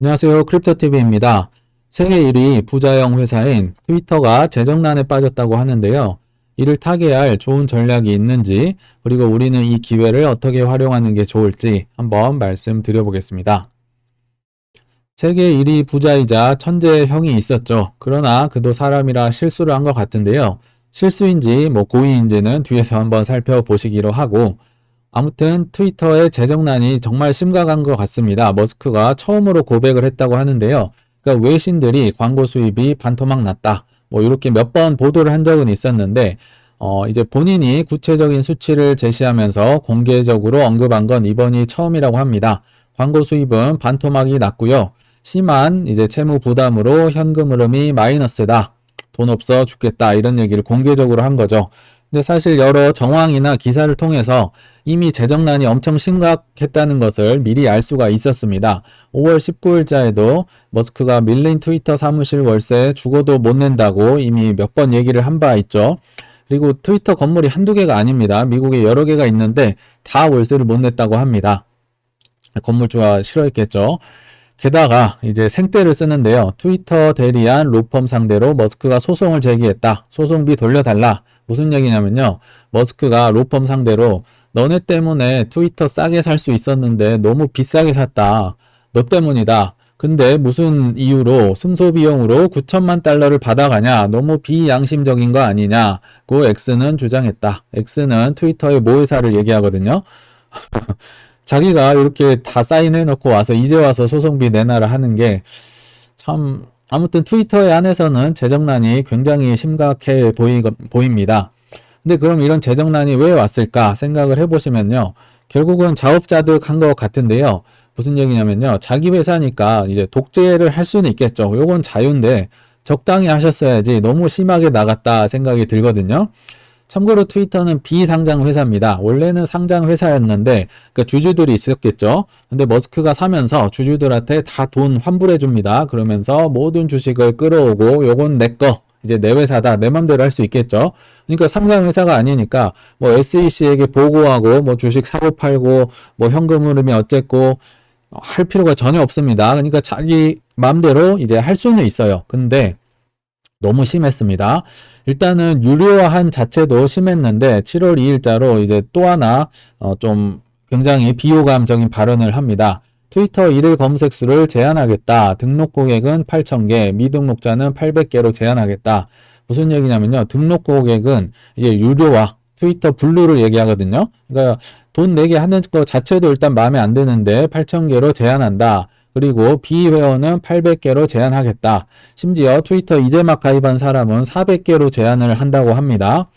안녕하세요. 크립토TV입니다. 세계 1위 부자형 회사인 트위터가 재정난에 빠졌다고 하는데요. 이를 타개할 좋은 전략이 있는지, 그리고 우리는 이 기회를 어떻게 활용하는 게 좋을지 한번 말씀드려보겠습니다. 세계 1위 부자이자 천재의 형이 있었죠. 그러나 그도 사람이라 실수를 한 것 같은데요. 실수인지 뭐 고의인지는 뒤에서 한번 살펴보시기로 하고, 아무튼 트위터의 재정난이 정말 심각한 것 같습니다. 머스크가 처음으로 고백을 했다고 하는데요. 그러니까 외신들이 광고 수입이 반토막 났다. 뭐 이렇게 몇 번 보도를 한 적은 있었는데 어 이제 본인이 구체적인 수치를 제시하면서 공개적으로 언급한 건 이번이 처음이라고 합니다. 광고 수입은 반토막이 났고요. 심한 이제 채무 부담으로 현금 흐름이 마이너스다. 돈 없어 죽겠다. 이런 얘기를 공개적으로 한 거죠. 근데 사실 여러 정황이나 기사를 통해서 이미 재정난이 엄청 심각했다는 것을 미리 알 수가 있었습니다. 5월 19일자에도 머스크가 밀린 트위터 사무실 월세 죽어도 못 낸다고 이미 몇 번 얘기를 한 바 있죠. 그리고 트위터 건물이 한두 개가 아닙니다. 미국에 여러 개가 있는데 다 월세를 못 냈다고 합니다. 건물주가 싫어했겠죠. 게다가 이제 생떼를 쓰는데요. 트위터 대리한 로펌 상대로 머스크가 소송을 제기했다. 소송비 돌려달라. 무슨 얘기냐면요. 머스크가 로펌 상대로 너네 때문에 트위터 싸게 살 수 있었는데 너무 비싸게 샀다. 너 때문이다. 근데 무슨 이유로 승소 비용으로 9천만 달러를 받아가냐? 너무 비양심적인 거 아니냐고 X는 주장했다. X는 트위터의 모 회사를 얘기하거든요. 자기가 이렇게 다 사인해 놓고 와서 이제 와서 소송비 내놔라 하는 게 참 아무튼 트위터에 한해서는 재정난이 굉장히 심각해 보이, 보입니다. 근데 그럼 이런 재정난이 왜 왔을까 생각을 해보시면요. 결국은 자업자득한 것 같은데요. 무슨 얘기냐면요. 자기 회사니까 이제 독재를 할 수는 있겠죠. 요건 자유인데 적당히 하셨어야지 너무 심하게 나갔다 생각이 들거든요. 참고로 트위터는 비상장 회사입니다. 원래는 상장 회사였는데 그러니까 주주들이 있었겠죠. 근데 머스크가 사면서 주주들한테 다 돈 환불해 줍니다. 그러면서 모든 주식을 끌어오고 요건 내 거. 이제 내 회사다. 내 맘대로 할 수 있겠죠. 그러니까 상장 회사가 아니니까 뭐 SEC에게 보고하고 뭐 주식 사고 팔고 뭐 현금 흐름이 어쨌고 할 필요가 전혀 없습니다. 그러니까 자기 맘대로 이제 할 수는 있어요. 근데 너무 심했습니다. 일단은 유료화한 자체도 심했는데 7월 2일자로 이제 또 하나 어 좀 굉장히 비호감적인 발언을 합니다. 트위터 일일 검색 수를 제한하겠다. 등록 고객은 8,000개, 미등록자는 800개로 제한하겠다. 무슨 얘기냐면요. 등록 고객은 이제 유료화, 트위터 블루를 얘기하거든요. 그러니까 돈 내게 하는 것 자체도 일단 마음에 안 드는데 8,000개로 제한한다. 그리고 비회원은 800개로 제한하겠다. 심지어 트위터 이제 막 가입한 사람은 400개로 제한을 한다고 합니다.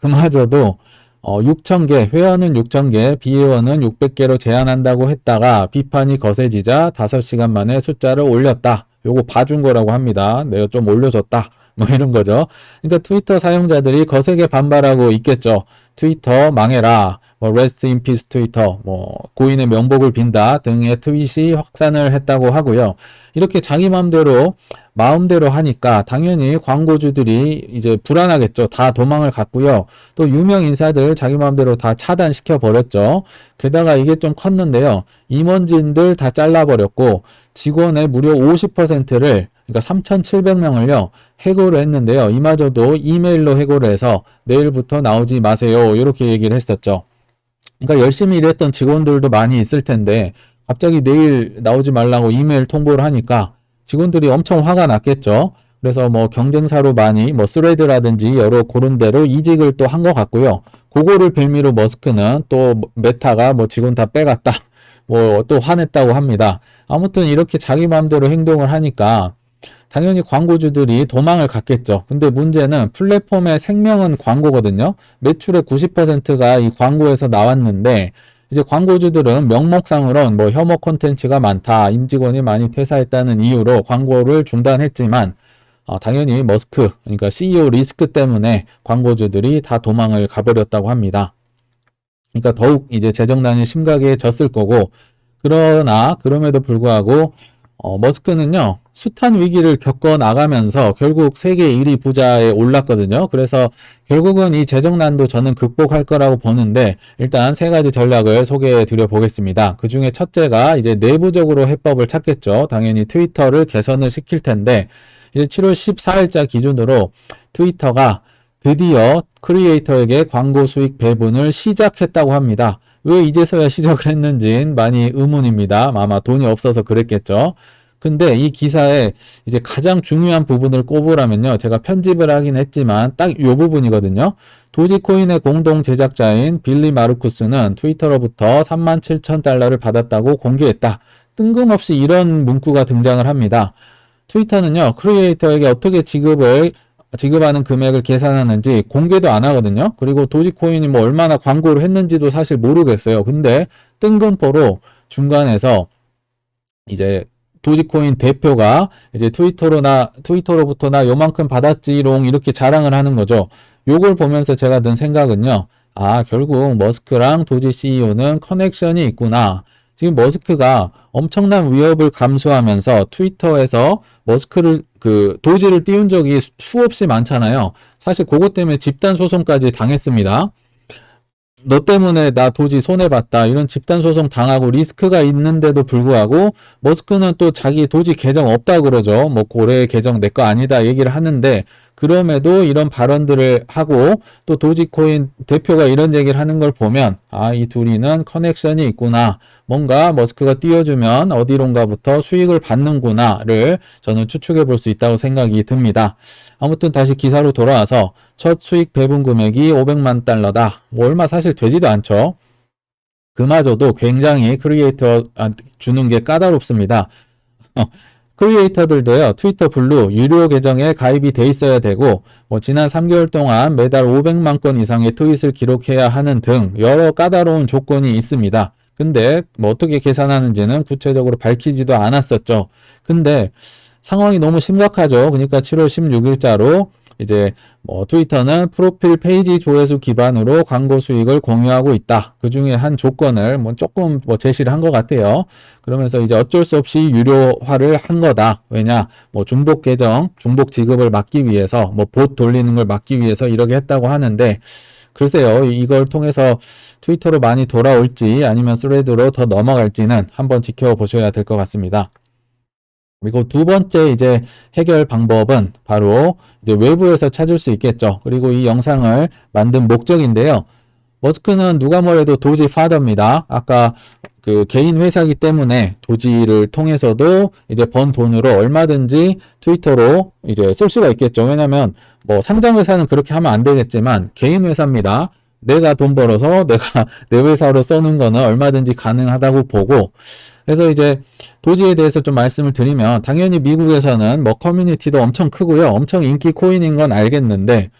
그마저도 어, 6,000개, 회원은 6,000개, 비회원은 600개로 제한한다고 했다가 비판이 거세지자 5시간 만에 숫자를 올렸다. 요거 봐준 거라고 합니다. 내가 좀 올려줬다. 뭐 이런 거죠. 그러니까 트위터 사용자들이 거세게 반발하고 있겠죠. 트위터 망해라. 뭐 rest in peace 트위터, 뭐 고인의 명복을 빈다 등의 트윗이 확산을 했다고 하고요. 이렇게 자기 마음대로 마음대로 하니까 당연히 광고주들이 이제 불안하겠죠. 다 도망을 갔고요. 또 유명 인사들 자기 마음대로 다 차단시켜 버렸죠. 게다가 이게 좀 컸는데요. 임원진들 다 잘라버렸고 직원의 무려 50%를 그러니까 3,700명을요, 해고를 했는데요. 이마저도 이메일로 해고를 해서 내일부터 나오지 마세요. 이렇게 얘기를 했었죠. 그러니까 열심히 일했던 직원들도 많이 있을 텐데 갑자기 내일 나오지 말라고 이메일 통보를 하니까 직원들이 엄청 화가 났겠죠. 그래서 뭐 경쟁사로 많이 뭐 스레드라든지 여러 그런 데로 이직을 또 한 것 같고요. 그거를 빌미로 머스크는 또 메타가 뭐 직원 다 빼갔다. 뭐 또 화냈다고 합니다. 아무튼 이렇게 자기 마음대로 행동을 하니까 당연히 광고주들이 도망을 갔겠죠. 근데 문제는 플랫폼의 생명은 광고거든요. 매출의 90%가 이 광고에서 나왔는데 이제 광고주들은 명목상으로는 뭐 혐오 콘텐츠가 많다, 임직원이 많이 퇴사했다는 이유로 광고를 중단했지만 어, 당연히 머스크, 그러니까 CEO 리스크 때문에 광고주들이 다 도망을 가버렸다고 합니다. 그러니까 더욱 이제 재정난이 심각해졌을 거고, 그러나 그럼에도 불구하고 어, 머스크는요 숱한 위기를 겪어 나가면서 결국 세계 1위 부자에 올랐거든요. 그래서 결국은 이 재정난도 저는 극복할 거라고 보는데 일단 세 가지 전략을 소개해 드려 보겠습니다. 그 중에 첫째가 이제 내부적으로 해법을 찾겠죠. 당연히 트위터를 개선을 시킬 텐데 이제 7월 14일자 기준으로 트위터가 드디어 크리에이터에게 광고 수익 배분을 시작했다고 합니다. 왜 이제서야 시작을 했는진 많이 의문입니다. 아마 돈이 없어서 그랬겠죠. 근데 이 기사에 이제 가장 중요한 부분을 꼽으라면요. 제가 편집을 하긴 했지만 딱이 부분이거든요. 도지코인의 공동 제작자인 빌리 마르쿠스는 트위터로부터 3만 7천 달러를 받았다고 공개했다. 뜬금없이 이런 문구가 등장을 합니다. 트위터는요, 크리에이터에게 어떻게 지급을 지급하는 금액을 계산하는지 공개도 안 하거든요. 그리고 도지코인이 뭐 얼마나 광고를 했는지도 사실 모르겠어요. 근데 뜬금포로 중간에서 이제 도지코인 대표가 이제 트위터로나 트위터로부터나 요만큼 받았지롱 이렇게 자랑을 하는 거죠. 요걸 보면서 제가 든 생각은요. 아, 결국 머스크랑 도지 CEO는 커넥션이 있구나. 지금 머스크가 엄청난 위협을 감수하면서 트위터에서 머스크를 그 도지를 띄운 적이 수- 수없이 많잖아요. 사실 그것 때문에 집단 소송까지 당했습니다. 너 때문에 나 도지 손해봤다. 이런 집단 소송 당하고 리스크가 있는데도 불구하고 머스크는 또 자기 도지 계정 없다 그러죠. 뭐 고래 계정 내 거 아니다 얘기를 하는데 그럼에도 이런 발언들을 하고 또 도지코인 대표가 이런 얘기를 하는 걸 보면 아, 이 둘이는 커넥션이 있구나. 뭔가 머스크가 띄워주면 어디론가부터 수익을 받는구나를 저는 추측해 볼 수 있다고 생각이 듭니다. 아무튼 다시 기사로 돌아와서 첫 수익 배분 금액이 500만 달러다. 뭐 얼마 사실 되지도 않죠. 그마저도 굉장히 크리에이터 주는 게 까다롭습니다. 어, 크리에이터들도요, 트위터 블루 유료 계정에 가입이 돼 있어야 되고, 뭐, 지난 3개월 동안 매달 500만 건 이상의 트윗을 기록해야 하는 등 여러 까다로운 조건이 있습니다. 근데 뭐 어떻게 계산하는지는 구체적으로 밝히지도 않았었죠. 근데 상황이 너무 심각하죠. 그러니까 7월 16일자로 이제 뭐 트위터는 프로필 페이지 조회수 기반으로 광고 수익을 공유하고 있다. 그 중에 한 조건을 뭐 조금 뭐 제시를 한 것 같아요. 그러면서 이제 어쩔 수 없이 유료화를 한 거다. 왜냐? 뭐 중복 계정, 중복 지급을 막기 위해서 뭐 봇 돌리는 걸 막기 위해서 이렇게 했다고 하는데 글쎄요. 이걸 통해서 트위터로 많이 돌아올지 아니면 스레드로 더 넘어갈지는 한번 지켜보셔야 될 것 같습니다. 그리고 두 번째 이제 해결 방법은 바로 이제 외부에서 찾을 수 있겠죠. 그리고 이 영상을 만든 목적인데요. 머스크는 누가 뭐래도 도지 파더입니다. 아까 그 개인 회사기 때문에 도지를 통해서도 이제 번 돈으로 얼마든지 트위터로 이제 쓸 수가 있겠죠. 왜냐면 뭐 상장 회사는 그렇게 하면 안 되겠지만 개인 회사입니다. 내가 돈 벌어서 내가 내 회사로 써는 거는 얼마든지 가능하다고 보고 그래서 이제 도지에 대해서 좀 말씀을 드리면 당연히 미국에서는 뭐 커뮤니티도 엄청 크고요. 엄청 인기 코인인 건 알겠는데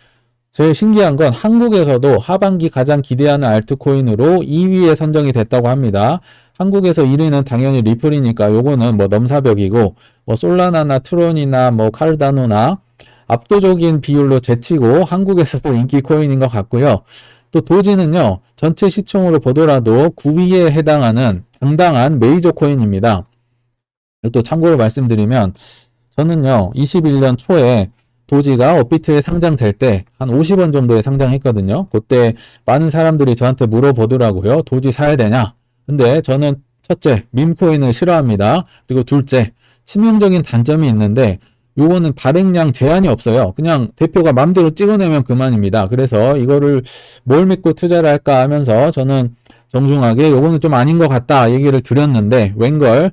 제일 신기한 건 한국에서도 하반기 가장 기대하는 알트코인으로 2위에 선정이 됐다고 합니다. 한국에서 1위는 당연히 리플이니까 요거는 뭐 넘사벽이고 뭐 솔라나나 트론이나 뭐 칼다노나 압도적인 비율로 제치고 한국에서도 인기 코인인 것 같고요. 또 도지는요, 전체 시총으로 보더라도 9위에 해당하는 당당한 메이저 코인입니다. 또 참고로 말씀드리면, 저는요, 21년 초에 도지가 업비트에 상장될 때 한 50원 정도에 상장했거든요. 그때 많은 사람들이 저한테 물어보더라고요. 도지 사야 되냐? 근데 저는 첫째, 밈코인을 싫어합니다. 그리고 둘째, 치명적인 단점이 있는데, 요거는 발행량 제한이 없어요. 그냥 대표가 마음대로 찍어내면 그만입니다. 그래서 이거를 뭘 믿고 투자를 할까 하면서 저는 정중하게 요거는 좀 아닌 것 같다 얘기를 드렸는데 웬걸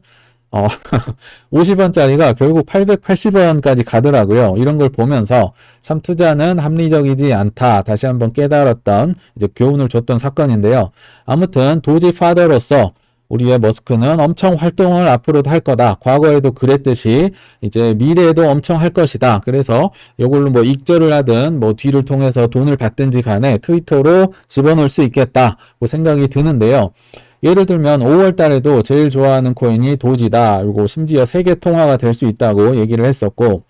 어 50원짜리가 결국 880원까지 가더라고요. 이런 걸 보면서 참 투자는 합리적이지 않다. 다시 한번 깨달았던 이제 교훈을 줬던 사건인데요. 아무튼 도지 파더로서 우리의 머스크는 엄청 활동을 앞으로도 할 거다. 과거에도 그랬듯이 이제 미래에도 엄청 할 것이다. 그래서 이걸로 뭐 익절을 하든 뭐 뒤를 통해서 돈을 받든지 간에 트위터로 집어넣을 수 있겠다. 고 생각이 드는데요. 예를 들면 5월 달에도 제일 좋아하는 코인이 도지다. 그리고 심지어 세계 통화가 될 수 있다고 얘기를 했었고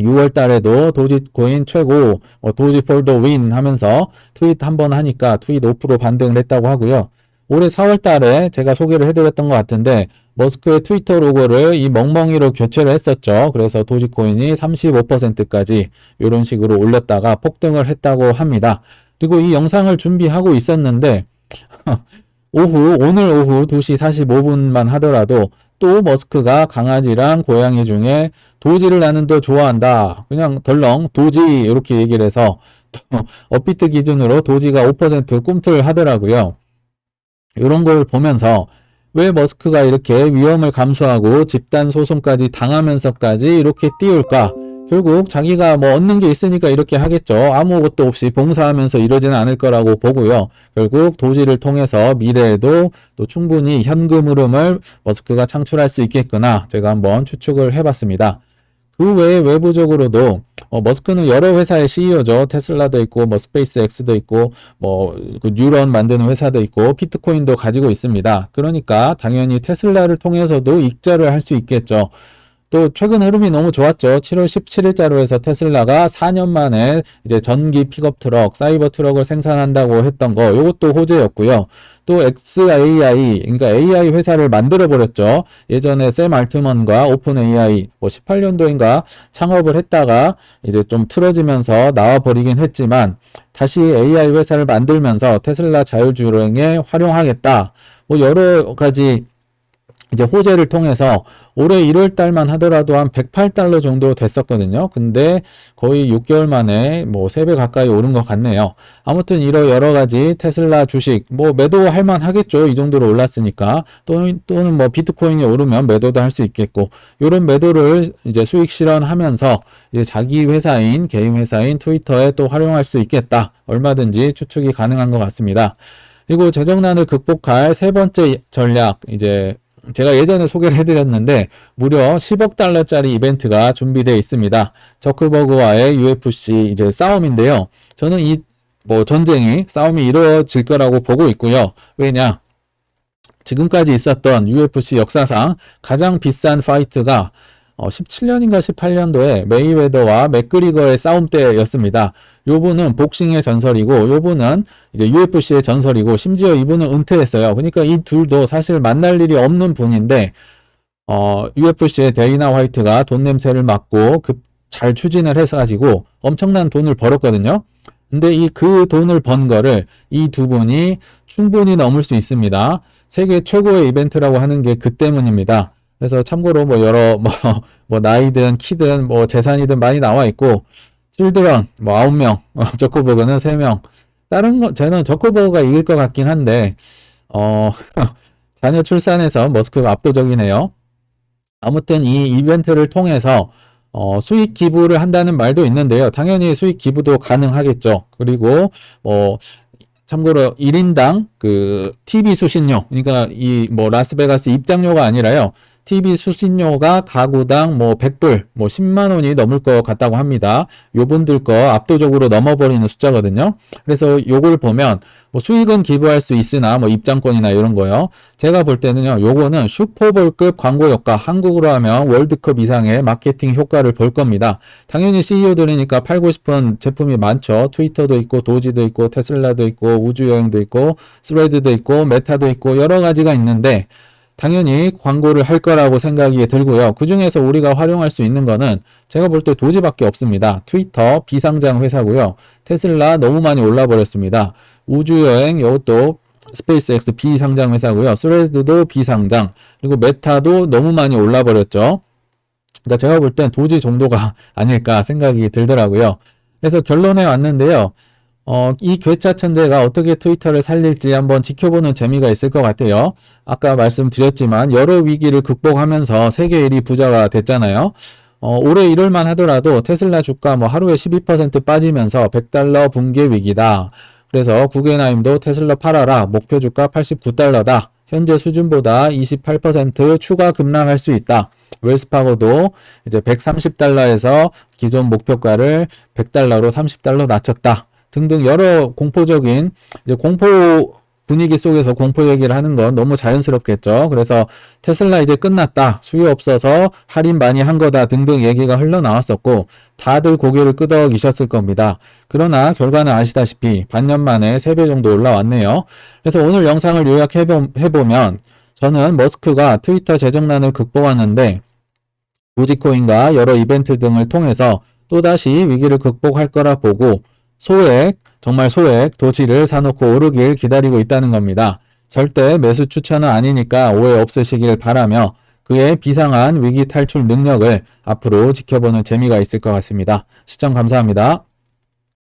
6월 달에도 도지코인 최고, 뭐 도지 폴더 윈 하면서 트윗 한 번 하니까 트윗 5% 반등을 했다고 하고요. 올해 4월 달에 제가 소개를 해드렸던 것 같은데 머스크의 트위터 로고를 이 멍멍이로 교체를 했었죠. 그래서 도지코인이 35%까지 이런 식으로 올렸다가 폭등을 했다고 합니다. 그리고 이 영상을 준비하고 있었는데 오후 오늘 오후 2시 45분만 하더라도 또 머스크가 강아지랑 고양이 중에 도지를 나는 더 좋아한다. 그냥 덜렁 도지 이렇게 얘기를 해서 또 업비트 기준으로 도지가 5% 꿈틀 하더라고요. 이런 걸 보면서 왜 머스크가 이렇게 위험을 감수하고 집단 소송까지 당하면서까지 이렇게 띄울까? 결국 자기가 뭐 얻는 게 있으니까 이렇게 하겠죠. 아무것도 없이 봉사하면서 이러지는 않을 거라고 보고요. 결국 도지를 통해서 미래에도 또 충분히 현금 흐름을 머스크가 창출할 수 있겠구나. 제가 한번 추측을 해봤습니다. 그 외에 외부적으로도 어, 머스크는 여러 회사의 CEO죠. 테슬라도 있고 뭐 스페이스X도 있고 뭐그 뉴런 만드는 회사도 있고 비트코인도 가지고 있습니다. 그러니까 당연히 테슬라를 통해서도 익자를 할 수 있겠죠. 또 최근 흐름이 너무 좋았죠. 7월 17일자로 해서 테슬라가 4년 만에 이제 전기 픽업 트럭, 사이버 트럭을 생산한다고 했던 거, 이것도 호재였고요. 또 XAI, 그러니까 AI 회사를 만들어 버렸죠. 예전에 샘 알트먼과 오픈 AI 뭐 18년도인가 창업을 했다가 이제 좀 틀어지면서 나와 버리긴 했지만 다시 AI 회사를 만들면서 테슬라 자율주행에 활용하겠다. 뭐 여러 가지 이제 호재를 통해서 올해 1월 달만 하더라도 한 108달러 정도 됐었거든요. 근데 거의 6개월 만에 뭐 3배 가까이 오른 것 같네요. 아무튼 이런 여러 가지 테슬라 주식 뭐 매도할 만 하겠죠. 이 정도로 올랐으니까. 또는, 또는 뭐 비트코인이 오르면 매도도 할 수 있겠고 이런 매도를 이제 수익 실현하면서 이제 자기 회사인 개인 회사인 트위터에 또 활용할 수 있겠다. 얼마든지 추측이 가능한 것 같습니다. 그리고 재정난을 극복할 세 번째 전략 이제 제가 예전에 소개를 해드렸는데 무려 10억 달러짜리 이벤트가 준비되어 있습니다. 저크버그와의 UFC 이제 싸움인데요. 저는 이 뭐 전쟁이 싸움이 이루어질 거라고 보고 있고요. 왜냐? 지금까지 있었던 UFC 역사상 가장 비싼 파이트가 어, 17년인가 18년도에 메이웨더와 맥그리거의 싸움 때였습니다. 요분은 복싱의 전설이고 요분은 이제 UFC의 전설이고 심지어 이분은 은퇴했어요. 그러니까 이 둘도 사실 만날 일이 없는 분인데 어, UFC의 데이나 화이트가 돈 냄새를 맡고 급 잘 추진을 해서 가지고 엄청난 돈을 벌었거든요. 근데 이 그 돈을 번 거를 이 두 분이 충분히 넘을 수 있습니다. 세계 최고의 이벤트라고 하는 게 그 때문입니다. 그래서 참고로 뭐 여러 뭐, 뭐 나이든 키든 뭐 재산이든 많이 나와 있고 칠드런 뭐 아홉 명 저코버그는 세 명 다른 거 저는 저코버그가 이길 것 같긴 한데 어 자녀 출산에서 머스크가 압도적이네요. 아무튼 이 이벤트를 통해서 어, 수익 기부를 한다는 말도 있는데요. 당연히 수익 기부도 가능하겠죠. 그리고 뭐 참고로 1인당 그 TV 수신료 그러니까 이 뭐 라스베가스 입장료가 아니라요. TV 수신료가 가구당 뭐 100불, 뭐 10만 원이 넘을 것 같다고 합니다. 요분들 거 압도적으로 넘어버리는 숫자거든요. 그래서 요걸 보면 뭐 수익은 기부할 수 있으나 뭐 입장권이나 이런 거요. 제가 볼 때는요. 요거는 슈퍼볼급 광고 효과, 한국으로 하면 월드컵 이상의 마케팅 효과를 볼 겁니다. 당연히 CEO들이니까 팔고 싶은 제품이 많죠. 트위터도 있고 도지도 있고 테슬라도 있고 우주 여행도 있고 스레드도 있고 메타도 있고 여러 가지가 있는데 당연히 광고를 할 거라고 생각이 들고요. 그 중에서 우리가 활용할 수 있는 거는 제가 볼 때 도지밖에 없습니다. 트위터 비상장 회사고요. 테슬라 너무 많이 올라 버렸습니다. 우주여행 이것도 스페이스X 비상장 회사고요. 스레드도 비상장 그리고 메타도 너무 많이 올라 버렸죠. 그러니까 제가 볼 땐 도지 정도가 아닐까 생각이 들더라고요. 그래서 결론에 왔는데요. 어, 이 괴짜 천재가 어떻게 트위터를 살릴지 한번 지켜보는 재미가 있을 것 같아요. 아까 말씀드렸지만 여러 위기를 극복하면서 세계 1위 부자가 됐잖아요. 어, 올해 1월만 하더라도 테슬라 주가 뭐 하루에 12% 빠지면서 100달러 붕괴 위기다. 그래서 구겐하임도 테슬라 팔아라. 목표 주가 89달러다. 현재 수준보다 28% 추가 급락할 수 있다. 웰스파고도 이제 130달러에서 기존 목표가를 100달러로 30달러 낮췄다. 등등 여러 공포적인 이제 공포 분위기 속에서 공포 얘기를 하는 건 너무 자연스럽겠죠. 그래서 테슬라 이제 끝났다. 수요 없어서 할인 많이 한 거다 등등 얘기가 흘러나왔었고 다들 고개를 끄덕이셨을 겁니다. 그러나 결과는 아시다시피 반년 만에 3배 정도 올라왔네요. 그래서 오늘 영상을 요약해보면 저는 머스크가 트위터 재정난을 극복하는데 도지코인과 여러 이벤트 등을 통해서 또다시 위기를 극복할 거라 보고 소액, 정말 소액 도지를 사놓고 오르길 기다리고 있다는 겁니다. 절대 매수 추천은 아니니까 오해 없으시길 바라며 그의 비상한 위기 탈출 능력을 앞으로 지켜보는 재미가 있을 것 같습니다. 시청 감사합니다.